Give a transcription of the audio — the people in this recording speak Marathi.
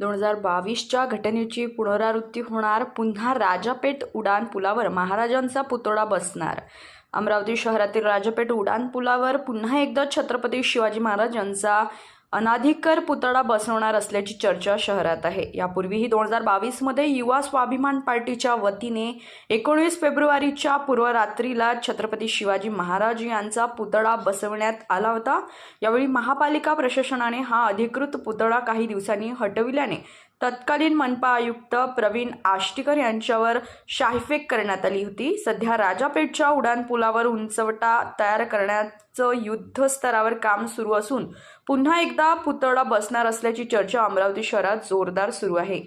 दोन हजार बावीसच्या घटनेची पुनरावृत्ती होणार. पुन्हा राजापेठ उडान पुलावर महाराजांचा पुतळा बसणार. अमरावती शहरातील राजापेठ उडान पुलावर पुन्हा एकदा छत्रपती शिवाजी महाराजांचा अनाधिकर पुतळा बसवणार असल्याची चर्चा शहरात आहे. यापूर्वीही दोन हजार बावीसमध्ये युवा स्वाभिमान पार्टीच्या वतीने एकोणीस फेब्रुवारीच्या पूर्वरात्रीला छत्रपती शिवाजी महाराज यांचा पुतळा बसवण्यात आला होता. यावेळी महापालिका प्रशासनाने हा अधिकृत पुतळा काही दिवसांनी हटविल्याने तत्कालीन मनपा आयुक्त प्रवीण आष्टीकर यांच्यावर शाहीफेक करण्यात आली होती. सध्या राजापेठच्या उड्डाणपुलावर उंचवटा तयार करण्याचं युद्धस्तरावर काम सुरू असून पुन्हा एकदा पुतळा बसणार असल्याची चर्चा अमरावती शहरात जोरदार सुरू आहे.